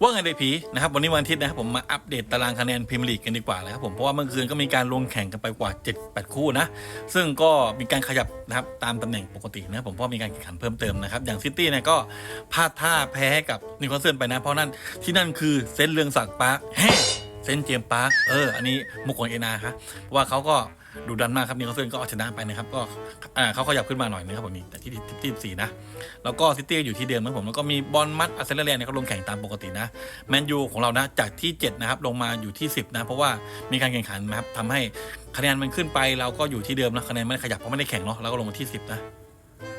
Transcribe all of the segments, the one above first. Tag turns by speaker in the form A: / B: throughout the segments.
A: ว่าไงเลยผีนะครับวันนี้วันอาทิตย์นะครับผมมาอัปเดตตารางคะแนนพรีเมียร์ลีกกันดีกว่าเลยครับผมเพราะว่าเมื่อคืนก็มีการลงแข่งกันไปกว่า 7-8 คู่นะซึ่งก็มีการขยับนะครับตามตำแหน่งปกตินะผมเพราะมีการแข่งขันเพิ่มเติมนะครับอย่างซิตี้เนี่ยก็พลาดท่าแพ้กับนิวคาสเซิลไปนะเพราะนั่นที่นั่นคือเซนเรืองศักดิ์ปาร์คแฮ่เซนเจมปาร์คเออ อันนี้มุกของเอ็นาครับว่าเขาก็ ดูดันมากครับนิวคาสเซิลก็เอาชนะไปนะครับก็เขาขยับขึ้นมาหน่อยนะครับผมนี่แต่ที่ที่ที่สี่นะ แล้วก็ซิตี้อยู่ที่เดิมนะครับผมแล้วก็มีบอลมัดอาร์เซนอลเนี่ยเขาลงแข่งตามปกตินะแมนยูของเรานะจากที่ 7 นะครับ ลงมาอยู่ที่ 10 นะ เพราะว่ามีการแข่งขันนะครับทำให้คะแนนมันขึ้นไปเราก็อยู่ที่เดิมนะคะแนนไม่ได้ขยับเพราะไม่ได้แข่งเนาะเราก็ลงมาที่ 10 นะ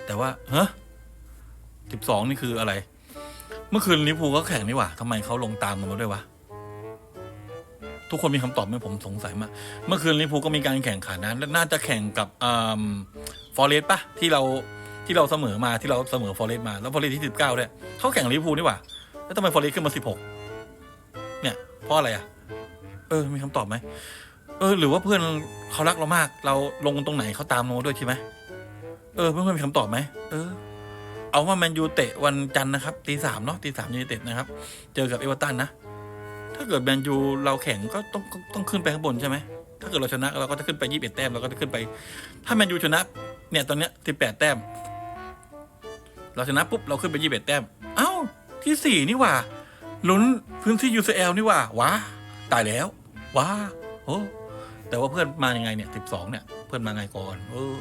A: แต่ว่าเฮ้สิบสองนี่คืออะไร เมื่อคืนลิเวอร์พูลก็แข่งนี่หว่าทำไมเขาลงตามมาด้วยวะ ทุกคนมีคำตอบไหมผมสงสัยมาก เมื่อคืนลิพูก็มีการแข่งขันนะและน่าจะแข่งกับฟอร์เรสต์ปะที่เราที่เราเสมอมาที่เราเสมอฟอร์เรสต์มาแล้วฟอร์เรสต์ที่สิบเก้าด้วยเขาแข่งลิพูนี่หว่าแล้วทำไมฟอร์เรสต์ขึ้นมาสิบหกเนี่ยเพราะอะไรอะ เออ มีคำตอบไหมเออ หรือว่าเพื่อนเขารักเรามาก เราลงตรงไหนเขาตามเราด้วยใช่ไหมเออเพื่อนๆมีคำตอบไหมเออ เอาว่าแมนยูเตะวันจันทร์นะครับตีสามเนาะตีสามยูไนเต็ดนะครับ เจอกับเอเวอร์ตันนะ ถ้าเกิดแมนยูเราแข่งก็ต้องต้องขึ้นไปข้างบนใช่ไหมถ้าเกิดเราชนะเราก็จะขึ้นไปยี่สิบเอ็ดแต้มเราก็จะขึ้นไป ถ้าแมนยูชนะเนี่ยตอนเนี้ยสิบแปดแต้ม เราชนะปุ๊บเราขึ้นไปยี่สิบเอ็ดแต้ม เอ้าที่สี่นี่ว่าลุ้นพื้นที่ UCL นี่ว่าว้าตายแล้วว้าโอ้แต่ว่าเพื่อนมายังไงเนี่ยสิบสองเนี่ย เพื่อนมาไงก่อนเออ